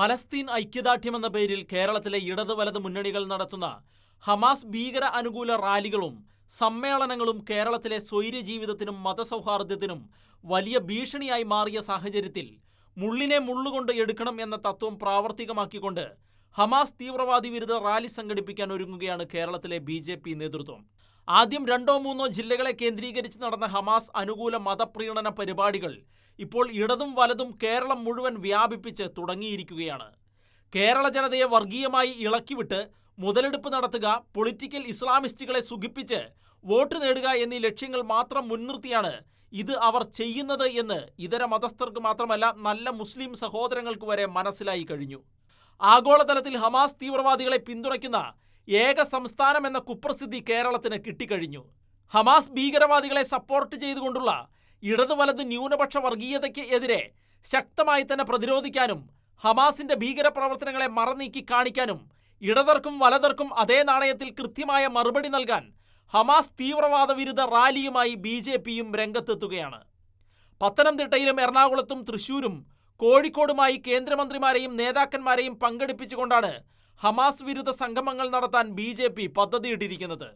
Palestine ഐക്യദാർഢ്യം എന്ന പേരിൽ കേരളത്തിലെ ഇടത് വലത് മുന്നണികൾ നടത്തുന്ന ഹമാസ് ഭീകര അനുകൂല റാലികളും സമ്മേളനങ്ങളും കേരളത്തിലെ സ്വൈര്യ ജീവിതത്തിനും മതസൗഹാർദ്ദത്തിനും വലിയ ഭീഷണിയായി മാറിയ സാഹചര്യത്തിൽ മുള്ളിനെ മുള്ളുകൊണ്ട് എടുക്കണം എന്ന തത്വം പ്രാവർത്തികമാക്കിക്കൊണ്ട് ഹമാസ് തീവ്രവാദി വിരുദ്ധ റാലി സംഘടിപ്പിക്കാൻ ഒരുങ്ങുകയാണ് കേരളത്തിലെ ബി നേതൃത്വം. ആദ്യം രണ്ടോ മൂന്നോ ജില്ലകളെ കേന്ദ്രീകരിച്ച് നടന്ന ഹമാസ് അനുകൂല മതപ്രീണന പരിപാടികൾ ഇപ്പോൾ ഇടതും വലതും കേരളം മുഴുവൻ വ്യാപിപ്പിച്ച് തുടങ്ങിയിരിക്കുകയാണ്. കേരള ജനതയെ വർഗീയമായി ഇളക്കിവിട്ട് മുതലെടുപ്പ് നടത്തുക പൊളിറ്റിക്കൽ ഇസ്ലാമിസ്റ്റുകളെ സുഖിപ്പിച്ച് വോട്ട് നേടുക എന്നീ ലക്ഷ്യങ്ങൾ മാത്രം മുൻനിർത്തിയാണ് ഇത് അവർ ചെയ്യുന്നത് എന്ന് ഇതര മതസ്ഥർക്ക് മാത്രമല്ല നല്ല മുസ്ലിം സഹോദരങ്ങൾക്ക് വരെ മനസ്സിലായി കഴിഞ്ഞു. ആഗോളതലത്തിൽ ഹമാസ് തീവ്രവാദികളെ പിന്തുണയ്ക്കുന്ന ഏക സംസ്ഥാനം എന്ന കുപ്രസിദ്ധി കേരളത്തിന് കിട്ടിക്കഴിഞ്ഞു. ഹമാസ് ഭീകരവാദികളെ സപ്പോർട്ട് ചെയ്തുകൊണ്ടുള്ള ഇടതു വലത് ന്യൂനപക്ഷ വർഗീയതയ്ക്ക് എതിരെ ശക്തമായി തന്നെ പ്രതിരോധിക്കാനും ഹമാസിന്റെ ഭീകരപ്രവർത്തനങ്ങളെ മറനീക്കി കാണിക്കാനും ഇടതർക്കും വലതർക്കും അതേ നാണയത്തിൽ കൃത്യമായ മറുപടി നൽകാൻ ഹമാസ് തീവ്രവാദ വിരുദ്ധ റാലിയുമായി ബി ജെ പിയും രംഗത്തെത്തുകയാണ്. പത്തനംതിട്ടയിലും എറണാകുളത്തും തൃശൂരും കോഴിക്കോടുമായി കേന്ദ്രമന്ത്രിമാരെയും നേതാക്കന്മാരെയും പങ്കെടുപ്പിച്ചുകൊണ്ടാണ് ഹമാസ് വിരുദ്ധ സംഗമങ്ങൾ നടത്താൻ ബി ജെ പി പദ്ധതിയിട്ടിരിക്കുന്നത്.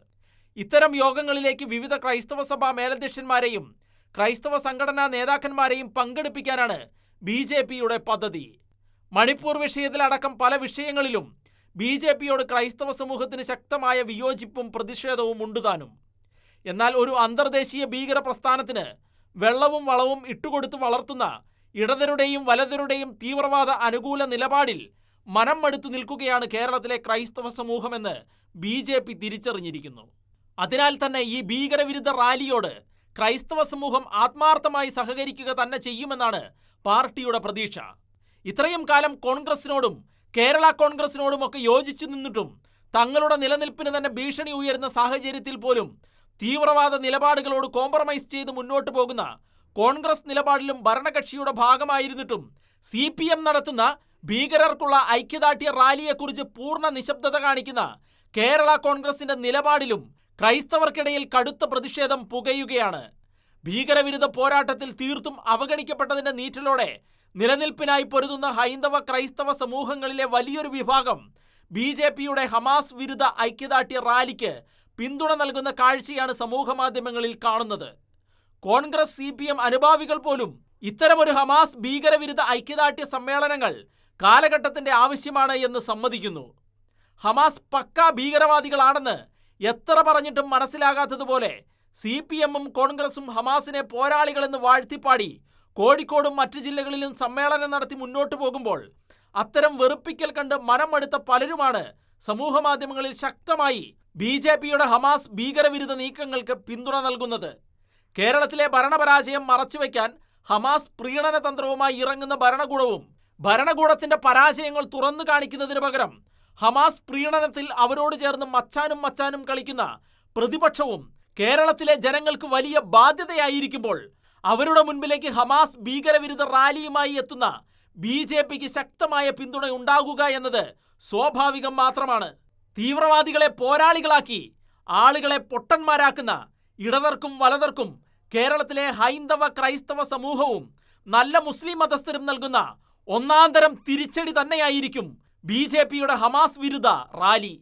ഇത്തരം യോഗങ്ങളിലേക്ക് വിവിധ ക്രൈസ്തവ സഭാ മേലധ്യക്ഷന്മാരെയും ക്രൈസ്തവ സംഘടനാ നേതാക്കന്മാരെയും പങ്കെടുപ്പിക്കാനാണ് ബി ജെ പിയുടെ പദ്ധതി. മണിപ്പൂർ വിഷയത്തിലടക്കം പല വിഷയങ്ങളിലും ബി ജെ പിയോട് ക്രൈസ്തവ സമൂഹത്തിന് ശക്തമായ വിയോജിപ്പും പ്രതിഷേധവും ഉണ്ടുതാനും എന്നാൽ ഒരു അന്തർദേശീയ ഭീകര പ്രസ്ഥാനത്തിന് വെള്ളവും വളവും ഇട്ടുകൊടുത്ത് വളർത്തുന്ന ഇടതരുടെയും വലതരുടെയും തീവ്രവാദ അനുകൂല നിലപാടിൽ മനം മടുത്തു നിൽക്കുകയാണ് കേരളത്തിലെ ക്രൈസ്തവ സമൂഹമെന്ന് ബി ജെ പി തിരിച്ചറിഞ്ഞിരിക്കുന്നു. അതിനാൽ തന്നെ ഈ ഭീകരവിരുദ്ധ റാലിയോട് ക്രൈസ്തവ സമൂഹം ആത്മാർത്ഥമായി സഹകരിക്കുക തന്നെ ചെയ്യുമെന്നാണ് പാർട്ടിയുടെ പ്രതീക്ഷ. ഇത്രയും കാലം കോൺഗ്രസിനോടും കേരള കോൺഗ്രസിനോടുമൊക്കെ യോജിച്ചു നിന്നിട്ടും തങ്ങളുടെ നിലനിൽപ്പിന് തന്നെ ഭീഷണി ഉയരുന്ന സാഹചര്യത്തിൽ പോലും തീവ്രവാദ നിലപാടുകളോട് കോംപ്രമൈസ് ചെയ്ത് മുന്നോട്ട് പോകുന്ന കോൺഗ്രസ് നിലപാടിലും ഭരണകക്ഷിയുടെ ഭാഗമായിരുന്നിട്ടും സി പി എം നടത്തുന്ന ഭീകരർക്കുള്ള ഐക്യദാർഢ്യ റാലിയെക്കുറിച്ച് പൂർണ നിശബ്ദത കാണിക്കുന്ന കേരള കോൺഗ്രസിന്റെ നിലപാടിലും ക്രൈസ്തവർക്കിടയിൽ കടുത്ത പ്രതിഷേധം പുകയുകയാണ്. ഭീകരവിരുദ്ധ പോരാട്ടത്തിൽ തീർത്തും അവഗണിക്കപ്പെട്ടതിന്റെ നീറ്റലോടെ നിലനിൽപ്പിനായി പൊരുതുന്ന ഹൈന്ദവ ക്രൈസ്തവ സമൂഹങ്ങളിലെ വലിയൊരു വിഭാഗം ബി ജെ പിയുടെ ഹമാസ് വിരുദ്ധ ഐക്യദാർഢ്യ റാലിക്ക് പിന്തുണ നൽകുന്ന കാഴ്ചയാണ് സമൂഹമാധ്യമങ്ങളിൽ കാണുന്നത്. കോൺഗ്രസ് സി പി എം അനുഭാവികൾ പോലും ഇത്തരമൊരു ഹമാസ് ഭീകരവിരുദ്ധ ഐക്യദാർഢ്യ സമ്മേളനങ്ങൾ കാലഘട്ടത്തിന്റെ ആവശ്യമാണ് എന്ന് സമ്മതിക്കുന്നു. ഹമാസ് പക്ക ഭീകരവാദികളാണെന്ന് എത്ര പറഞ്ഞിട്ടും മനസ്സിലാകാത്തതുപോലെ സി പി എമ്മും കോൺഗ്രസും ഹമാസിനെ പോരാളികളെന്ന് വാഴ്ത്തിപ്പാടി കോഴിക്കോടും മറ്റു ജില്ലകളിലും സമ്മേളനം നടത്തി മുന്നോട്ടു പോകുമ്പോൾ അത്തരം വെറുപ്പിക്കൽ കണ്ട് മനം മടുത്ത പലരുമാണ് സമൂഹമാധ്യമങ്ങളിൽ ശക്തമായി ബി ജെ പിയുടെ ഹമാസ് ഭീകരവിരുദ്ധ നീക്കങ്ങൾക്ക് പിന്തുണ നൽകുന്നത്. കേരളത്തിലെ ഭരണപരാജയം മറച്ചുവെക്കാൻ ഹമാസ് പ്രീണന തന്ത്രവുമായി ഇറങ്ങുന്ന ഭരണകൂടവും ഭരണകൂടത്തിന്റെ പരാജയങ്ങൾ തുറന്നു കാണിക്കുന്നതിന് പകരം ഹമാസ് പ്രീണനത്തിൽ അവരോട് ചേർന്ന് മച്ചാനും മച്ചാനും കളിക്കുന്ന പ്രതിപക്ഷവും കേരളത്തിലെ ജനങ്ങൾക്ക് വലിയ ബാധ്യതയായിരിക്കുമ്പോൾ അവരുടെ മുൻപിലേക്ക് ഹമാസ് ഭീകരവിരുദ്ധ റാലിയുമായി എത്തുന്ന ബി ജെ പിക്ക് ശക്തമായ പിന്തുണ ഉണ്ടാകുക എന്നത് സ്വാഭാവികം മാത്രമാണ്. തീവ്രവാദികളെ പോരാളികളാക്കി ആളുകളെ പൊട്ടന്മാരാക്കുന്ന ഇടതർക്കും വലതർക്കും കേരളത്തിലെ ഹൈന്ദവ ക്രൈസ്തവ സമൂഹവും നല്ല മുസ്ലിം മതസ്ഥരും നൽകുന്ന ഒന്നാന്തരം തിരിച്ചടി തന്നെയായിരിക്കും ബി ജെ പിയുടെ ഹമാസ് വിരുദ്ധ റാലി.